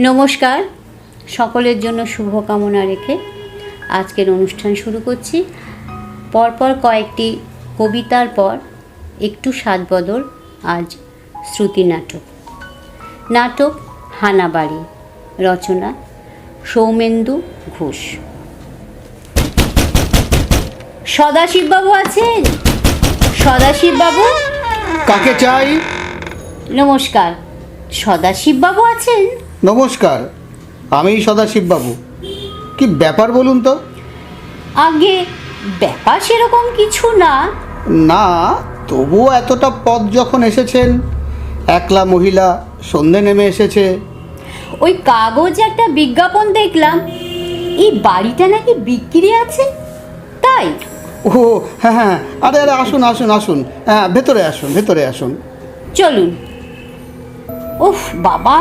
নমস্কার। সকলের জন্য শুভকামনা রেখে আজকের অনুষ্ঠান শুরু করছি। পরপর কয়েকটি কবিতার পর একটু সাদবদল আজ শ্রুতি নাটক। নাটক হানাবাড়ি রচনা সৌমেন্দু ঘোষ। সদাশিববাবু আছেন? সদাশিববাবু? কাকে চাই? নমস্কার। সদাশিববাবু আছেন? নমস্কার আমি সদাশিববাবু কি ব্যাপার বলুন তো? আগে ব্যাপার সেরকম কিছু না। না তবুও এতটা পথ যখন এসেছেন একলা মহিলা সন্ধে নেমে এসেছে। ওই কাগজে একটা বিজ্ঞাপন দেখলাম। এই বাড়িটা নাকি বিক্রি আছে? তাই? ও হ্যাঁ হ্যাঁ আরে আরে আসুন আসুন আসুন। হ্যাঁ ভেতরে আসুন ভেতরে আসুন। চলুন। উফ বাবা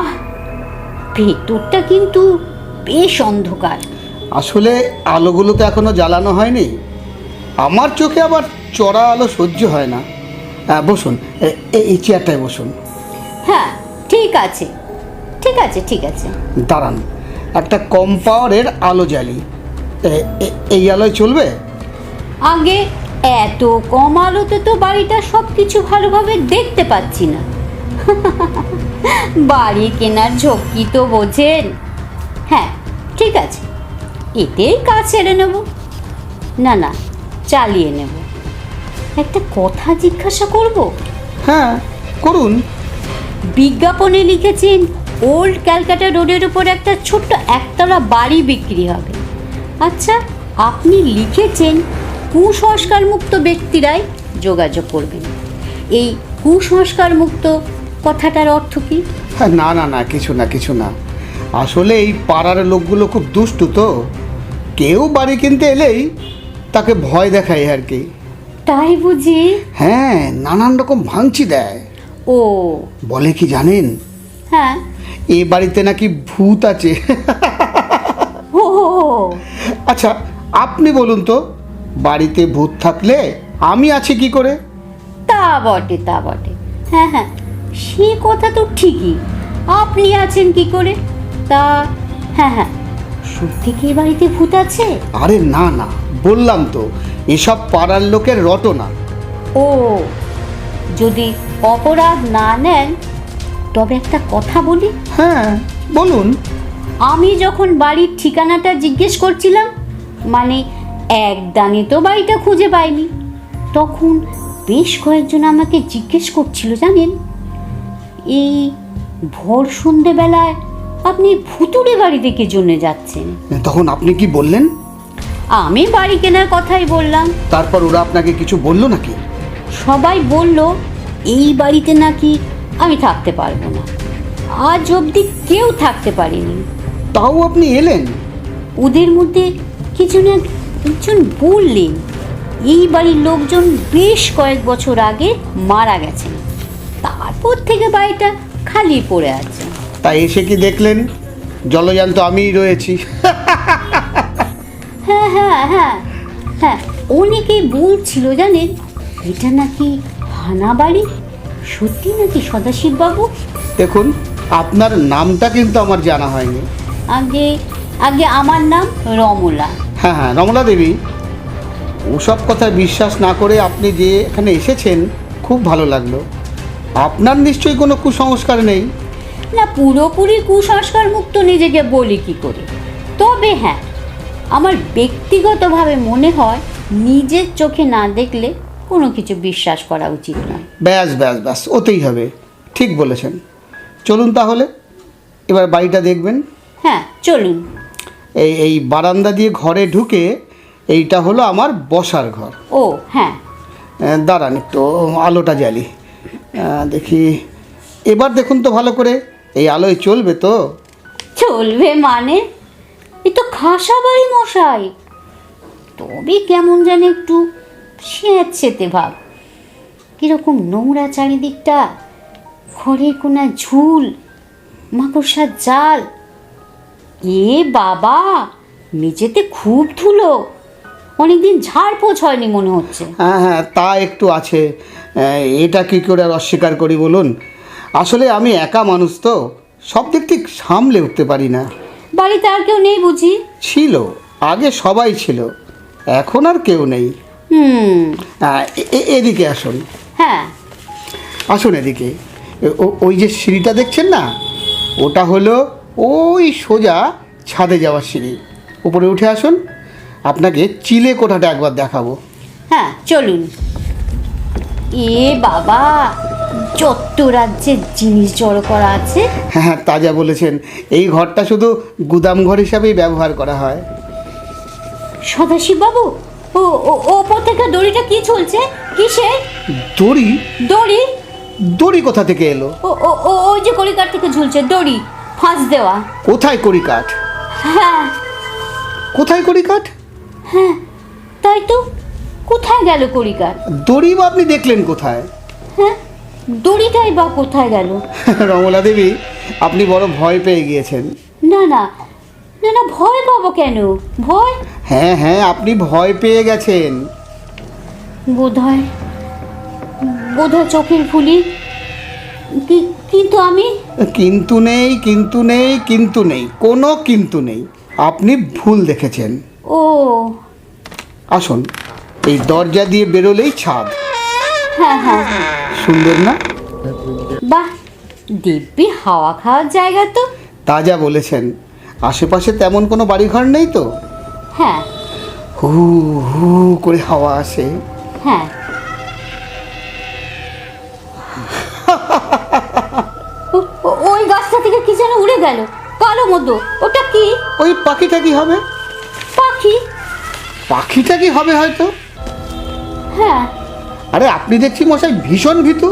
ভেতরটা কিন্তু বেশ অন্ধকার। আসলে আলোগুলো তো এখনও জ্বালানো হয়নি। আমার চোখে আবার চড়া আলো সহ্য হয় না। হ্যাঁ বসুন। এ- এ- এই চেয়ারটায় বসুন। হ্যাঁ ঠিক আছে। ঠিক আছে ঠিক আছে। দাঁড়ান। একটা কম পাওয়ারের আলো জ্বালি। এ- এ- এই আলোয় চলবে? আগে এত কম আলোতে তো বাড়িটা সব কিছু ভালোভাবে দেখতে পাচ্ছি না। বাড়ি কেনার ঝক্কি তো বোঝেন। হ্যাঁ ঠিক আছে। এতেই কাজ সেরে নেব। না না চালিয়ে নেব। একটা কথা জিজ্ঞাসা করব? হ্যাঁ করুন। বিজ্ঞাপনে লিখেছেন ওল্ড ক্যালকাটা রোডের উপর একটা ছোট্ট একতলা বাড়ি বিক্রি হবে। আচ্ছা আপনি লিখেছেন কুসংস্কার মুক্ত ব্যক্তিরাই যোগাযোগ করবেন। এই কুসংস্কার মুক্ত কথাটার অর্থ কি? হ্যাঁ না না না কিছু না কিছু না। আসলে এই পাড়ার লোকগুলো খুব দুষ্টু তো। কেউ বাড়ি কিনতে এলেই তাকে ভয় দেখায় আর কি। তাই বুঝি? হ্যাঁ নানান রকম ভাঙচি দেয়। ও। বলে কি জানেন? হ্যাঁ। এ বাড়িতে নাকি ভূত আছে। ও। আচ্ছা আপনি বলুন তো বাড়িতে ভূত থাকলে আমি আছি কি করে? তা বটে তা বটে। হ্যাঁ হ্যাঁ। সে কথা তো ঠিকই। আপনি আছেন কি করে? তা হ্যাঁ হ্যাঁ। সত্যি কি এ বাড়িতে ভূত আছে? আরে না না। বললাম তো এসব পাড়ার লোকের রটনা। ও যদি অপরাধ না নেন তবে একটা কথা বলি। হ্যাঁ বলুন। আমি যখন বাড়ির ঠিকানাটা জিজ্ঞেস করছিলাম মানে এক দানে তো বাড়িটা খুঁজে পাইনি তখন বেশ কয়েকজন আমাকে জিজ্ঞেস করছিল জানেন? এই ভোর সন্ধেবেলায় আপনি ভুতুড়ে বাড়ি থেকে জন্য যাচ্ছেন? তখন আপনি কি বললেন? আমি বাড়ি কেনার কথাই বললাম। তারপর ওরা আপনাকে কিছু বলল নাকি? সবাই বলল এই বাড়িতে নাকি আমি থাকতে পারব না। আজ অবধি কেউ থাকতে পারেনি। তাও আপনি এলেন? ওদের মধ্যে কিছু না একজন বললেন এই বাড়ির লোকজন বেশ কয়েক বছর আগে মারা গেছেন। তারপর থেকে বাড়িটা খালি পড়ে আছে। তাই এসে কি দেখলেন? জলযান তো আমিই রয়েছি। হ্যাঁ হ্যাঁ হ্যাঁ হ্যাঁ অনেকেই বলছিল জানেন এটা নাকি হানা বাড়ি? সত্যি নাকি সদাশিববাবু দেখুন আপনার নামটা কিন্তু আমার জানা হয়নি। আগে আগে আমার নাম রমলা। হ্যাঁ হ্যাঁ রমলা দেবী ওসব কথায় বিশ্বাস না করে আপনি যে এখানে এসেছেন খুব ভালো লাগল। আপনার নিশ্চয়ই কোনো কুসংস্কার নেই? না পুরোপুরি কুসংস্কার মুক্ত নিজেকে বলি কি করে? তবে হ্যাঁ আমার ব্যক্তিগতভাবে মনে হয় নিজের চোখে না দেখলে কোনো কিছু বিশ্বাস করা উচিত নয়। ব্যাস ব্যাস ব্যাস ওতেই হবে। ঠিক বলেছেন। চলুন তাহলে এবার বাড়িটা দেখবেন। হ্যাঁ চলুন। এই এই বারান্দা দিয়ে ঘরে ঢুকে এইটা হলো আমার বসার ঘর। ও হ্যাঁ। দাঁড়ান একটু আলোটা জ্বালি। দেখি। এবার দেখুন তো ভালো করে। এই আলোয় চলবে তো? চলবে মানে? এ তো খাসা বাড়ি মশাই। তবে কেমন যেন একটু স্যাঁতসেতে ভাব। কীরকম নোংরা চারিদিকটা ঘরের কোনা ঝুল মাকড়সার জাল। এ বাবা মেঝেতে খুব ধুলো। অনেকদিন ঝাড়পোছ হয়নি মনে হচ্ছে। হ্যাঁ হ্যাঁ তা একটু আছে। এটা কী করে আর অস্বীকার করি বলুন? আসলে আমি একা মানুষ তো সব দিক ঠিক সামলে উঠতে পারি না। বাড়িতে আর কেউ নেই বুঝি? ছিল আগে সবাই ছিল এখন আর কেউ নেই। হুম। এদিকে আসুন। হ্যাঁ। আসুন এদিকে। ওই যে সিঁড়িটা দেখছেন না? ওটা হলো ওই সোজা ছাদে যাওয়ার সিঁড়ি। উপরে উঠে আসুন। আপনাকে চিলে কোঠাটা একবার দেখাবো। হ্যাঁ চলুন। এ বাবা যত রাজ্যের জিনিস জড়ো করা আছে। হ্যাঁ হ্যাঁ তাজা বলেছেন। এই ঘরটা শুধু গুদাম ঘর হিসাবেই ব্যবহার করা হয়। সদাশিব বাবু ও ও- ওপর থেকে দড়িটা কি চলছে? কিসে দড়ি? দড়ি? দড়ি কোথা থেকে এলো? ও ও ও ওই যে কড়িকার থেকে ঝুলছে দড়ি ফাঁস দেওয়া। কোথায় কড়ি কাঠ হ্যাঁ। কোথায় কড়ি কাঠ হ্যাঁ তাই তো। কোথায় গেল কড়িকার দড়ি বা আপনি দেখলেন কোথায়? হ্যাঁ? দড়িটাই বা কোথায় গেল? রমলা দেবী আপনি বড় ভয় পেয়ে গিয়েছেন। না না। না না ভয় পাবো কেন? ভয়? হ্যাঁ হ্যাঁ আপনি ভয় পেয়ে গেছেন। বোধহয় বোধহয় চোখের ফুলি। কিন্তু আমি? কিন্তু নেই কিন্তু নেই কিন্তু নেই কোনো কিন্তু নেই। আপনি ভুল দেখেছেন। ও। আসুন। এই দরজা দিয়ে বেরোলেই ছাদ। হ্যাঁ হ্যাঁ। সুন্দর না? বাহ দিব্যি হাওয়া খাওয়ার জায়গা তো। তাজা বলেছেন। আশেপাশে তেমন কোনো বাড়িঘর নেই তো? হ্যাঁ। হু হু করে হাওয়া আসে। হ্যাঁ। ওই গাছটা থেকে কি যেন উড়ে গেল? কালো মতো ওটা কি? ওই পাখিটা কি হবে? পাখি। পাখিটা কি হবে হয়তো? হ্যাঁ। আরে আপনি দেখছি মশাই ভীষণ ভীতু।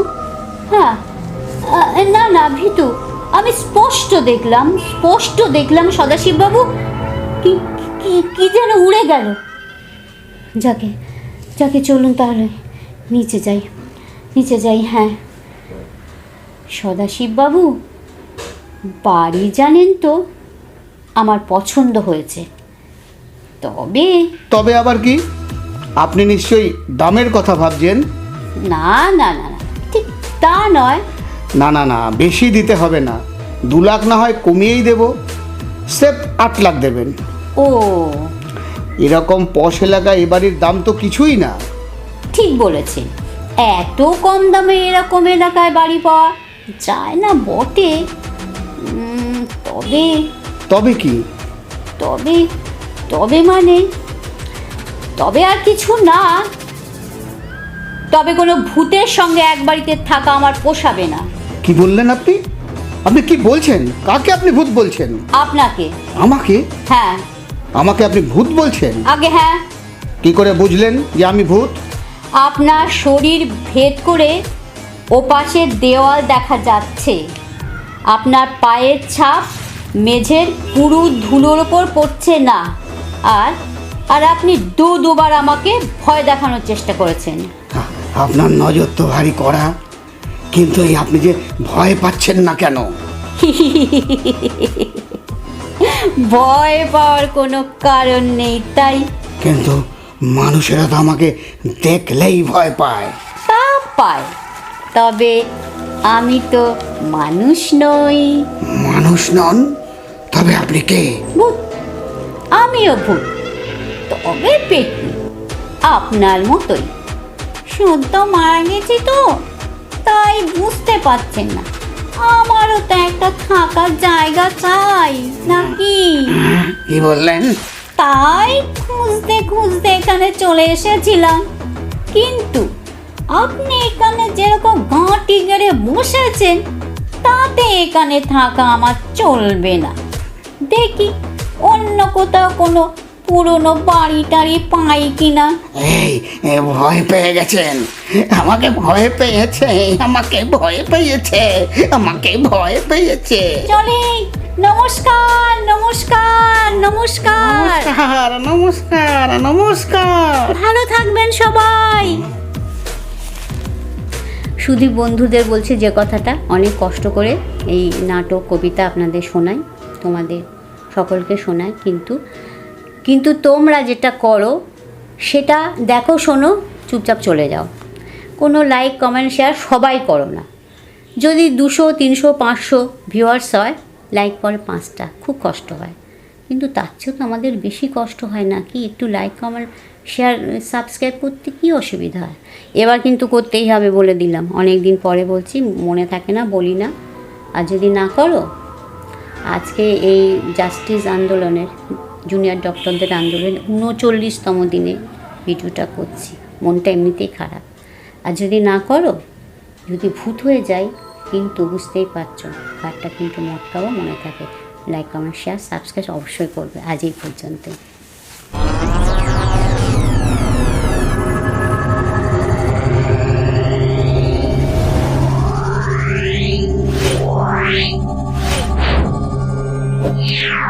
হ্যাঁ। না না ভিতু। আমি স্পষ্ট দেখলাম স্পষ্ট দেখলাম সদাশিববাবু। কি কি কি যেন উড়ে গেল। যাকে যাকে চলুন তাহলে নিচে যাই নিচে যাই হ্যাঁ। সদাশিববাবু বাড়ি জানেন তো আমার পছন্দ হয়েছে। তবে তবে আবার কি? আপনি নিশ্চয়ই দামের কথা ভাবছেন? না না না না ঠিক তা নয়। না না না বেশি দিতে হবে না। দু লাখ না হয় কমিয়েই দেব। সেফ আট লাখ দেবেন। ও। এরকম পশ এলাকায় এ বাড়ির দাম তো কিছুই না। ঠিক বলেছেন। এত কম দামে এরকম এলাকায় বাড়ি পাওয়া যায় না বটে। তবে তবে কি? তবে তবে মানে তবে আর কিছু না। তবে কোনো ভূতের সঙ্গে এক বাড়িতে থাকা আমার পোষাবে না। কি বললেন আপনি? আপনি কি বলছেন? কাকে আপনি ভূত বলছেন? আপনাকে। আমাকে? হ্যাঁ। আমাকে আপনি ভূত বলছেন? আগে হ্যাঁ। কি করে বুঝলেন যে আমি ভূত? আপনার শরীর ভেদ করে ওপাশের দেওয়াল দেখা যাচ্ছে। আপনার পায়ের ছাপ মেঝের পুরু ধুলোর ওপর পড়ছে না। আর আর আপনি দু দুবার আমাকে ভয় দেখানোর চেষ্টা করেছেন। আপনার নজর তো ভারী করা কিন্তু এই আপনি যে ভয় পাচ্ছেন না কেন? ভয় পাওয়ার কোনো কারণ নেই তাই। কিন্তু মানুষেরা তো আমাকে দেখলেই ভয় পায়। তা পায়। তবে আমি তো মানুষ নই। মানুষ নন? তবে আপনি কে? ভূত। আমিও ভূত। তবে পেটনি আপনার মতোই। সদ্য মারা গেছি তো তাই বুঝতে পারছেন না। আমারও তো একটা থাকার জায়গা চাই নাকি? কি বললেন? তাই খুঁজতে খুঁজতে এখানে চলে এসেছিলাম। কিন্তু আপনি এখানে যেরকম ঘাঁটি গেড়ে বসেছেন তাতে এখানে থাকা আমার চলবে না। দেখি অন্য কোথাও কোনো পুরনো বাড়ি টাড়ি পাই কিনা। এই এ ভয় পেয়ে গেছেন। আমাকে ভয় পেয়েছে আমাকে ভয় পেয়েছে আমাকে ভয় পেয়েছে। চলে নমস্কার নমস্কার নমস্কার। নমস্কার নমস্কার নমস্কার। ভালো থাকবেন সবাই। শুধু বন্ধুদের বলছি যে কথাটা অনেক কষ্ট করে এই নাটক কবিতা আপনাদের শোনাই তোমাদের সকলকে শোনাই কিন্তু কিন্তু তোমরা যেটা করো, সেটা দেখো, শোনো, চুপচাপ চলে যাও। কোনো লাইক কমেন্ট শেয়ার সবাই করো না। যদি দুশো, তিনশো, পাঁচশো ভিউয়ার্স হয় লাইক করে পাঁচটা, খুব কষ্ট হয়। কিন্তু তার চেয়েও তো আমাদের বেশি কষ্ট হয় না কি? একটু লাইক কমেন্ট শেয়ার সাবস্ক্রাইব করতে কী অসুবিধা হয়? এবার কিন্তু করতেই হবে বলে দিলাম। অনেক দিন পরে বলছি, মনে থাকে না, বলি না। আর যদি না করো, আজকে এই জাস্টিস আন্দোলনের জুনিয়র ডক্টরদের আন্দোলন, উনচল্লিশতম দিনে ভিডিওটা করছি। মনটা এমনিতেই খারাপ। আর যদি না করো, যদি ভূত হয়ে যায় কিন্তু বুঝতেই পারছ, কারটা কিন্তু মটকাও মনে থাকে। লাইক কমেন্ট শেয়ার সাবস্ক্রাইব অবশ্যই করবে, আজ এই পর্যন্ত Yeah.